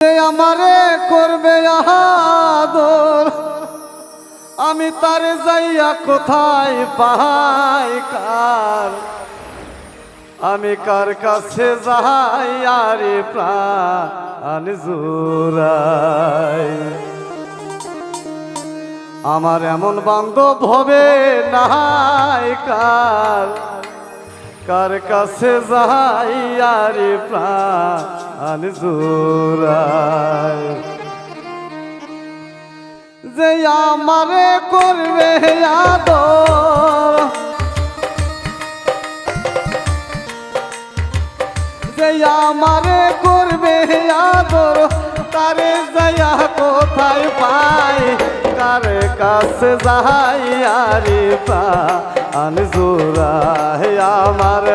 আমারে করবে আহাদর আমি তারে যাইয়া কোথায় পাই, কার? আমি কার কাছে যাই, আরে প্রাণ জুড়াই। আমার এমন বান্ধব হবে নাই, কার? কার কাছে যাই আর প্রাণ জুড়াই যে আমারে করবে আদর যে আমারে করবে কাছে যাই আরে জোড়াই আমার।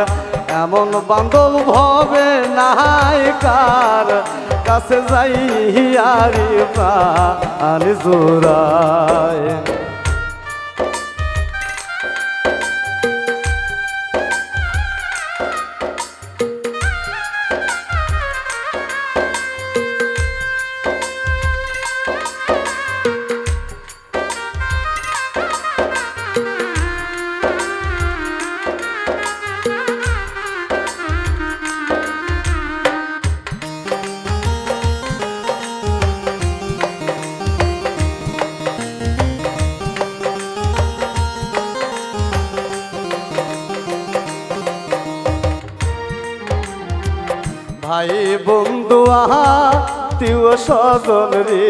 এমন বান্ধব ভবে নাই কার, কাছে যাই আরে আনি জোড়াই ভাই বন্ধু আহা তিও সজন রে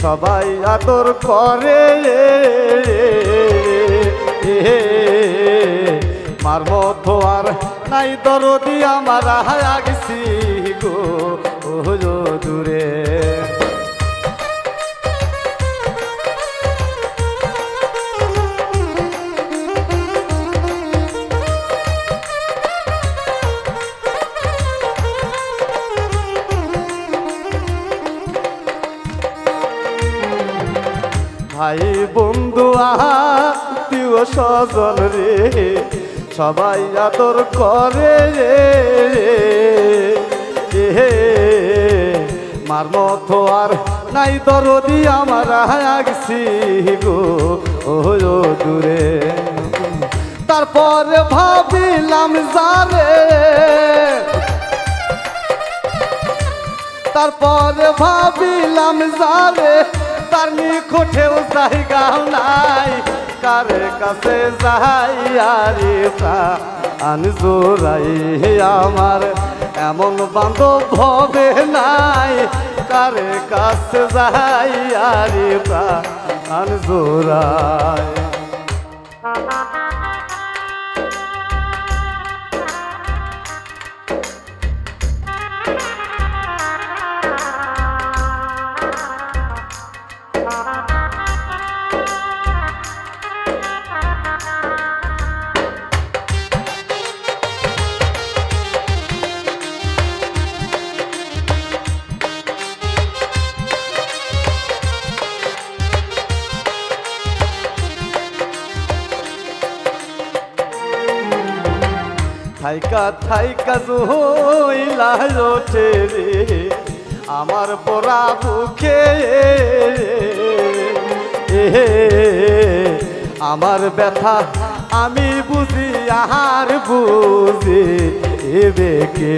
সবাই আদর করে মার মতো আর নাই দরদি আমার হায়া গেছি গো ও দূরে ভাই বন্ধু আত্মীয় স্বজন রে, সবাই আদর করে রে। এ মার মতো আর নাই দরদি, আমার আগছি গো ও দূরে। তারপরে ভাবিলাম যারে, তারপরে ভাবিলাম যারে তার নিকটেও জায়গাও নাই। কারে কাছে যাই আরে আনি জোরাই আমার, এমন বান্ধব হবে নাই। কারে কাছে যাই আরে প্রাণ জোড়াই থাইকা থাইকা জইলা ওঠে রে, আমার পরা বুকে আমার ব্যথা আমি বুঝি, আহার বুঝি এবেকে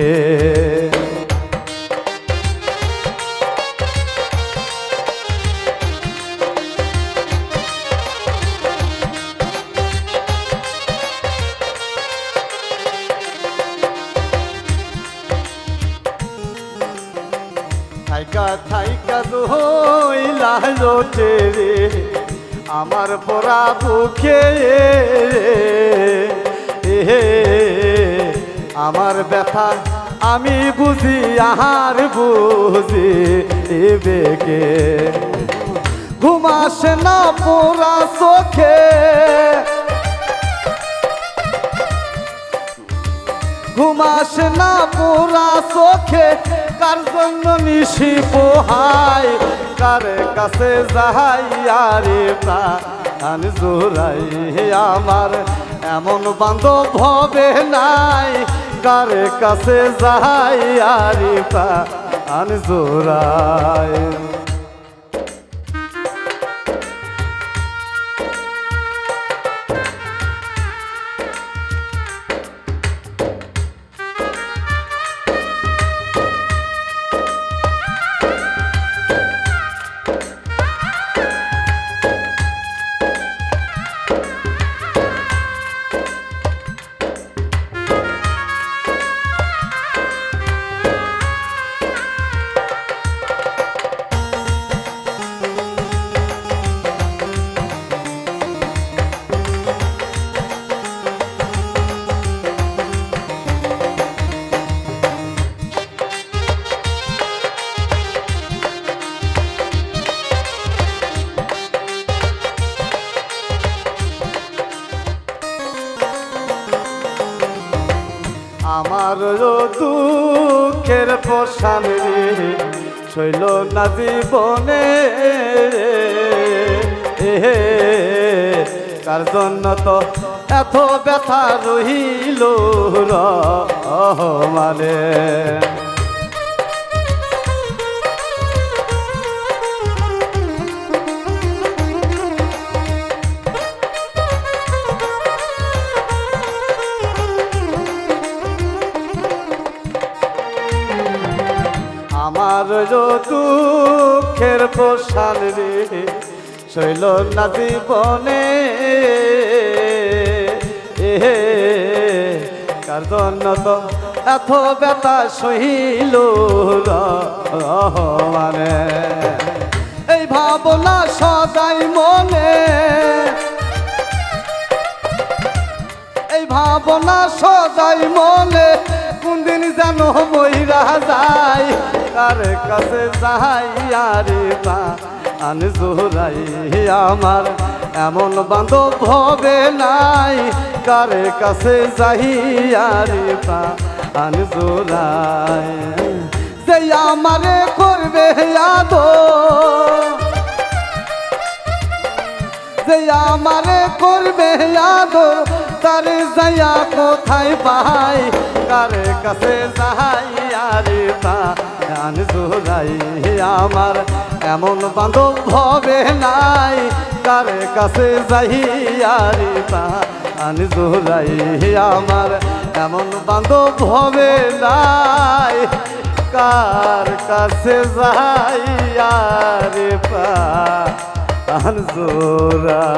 থাইকা থাইকা দইলা লোটে রে। আমার পরা বুকে আমার ব্যথা আমি বুঝি, আহার বুঝি বেগে। ঘুমাসে না পোড়া চোখে ঘুমাস না পোড়া চোখে? কার জন্য নিশি পোহাই কার কাছে যাহাই আরে প্রাণ জোড়াই আমার? এমন বান্ধব হবে নাই। কার কাছে যাই আরে প্রাণ জোড়ায়? আমার দুঃখের পোষণ রে। শৈল না জীবনে। কার জন্য তো এত ব্যথা রহিল মানে আমার দুঃখের পোষণ রে শৈল না জীবনে। এহে, কার তো এত ব্যথা সহিল মানে এই ভাবনা সদাই মনে। এই ভাবনা সদাই মনে কোনদিন যেন মইরা যায় কার কাছে যাই আরে বা, আন জোরাই আমার। এমন বান্ধব হবে নাই, কার কাছে যাই আরে বা, আন জোরাই যে আমারে করবে আদো যে আমারে করবে আদর তার যাইয়া কোথায় পাই কার কাছে যাই আরে জোড়াই আমার। এমন বান্ধব হবে নাই। কার কাছে যাই আরে প্রাণ জোড়াই আমার। এমন বান্ধব হবে নাই। কার কাছে যাই আরে জোড়ায়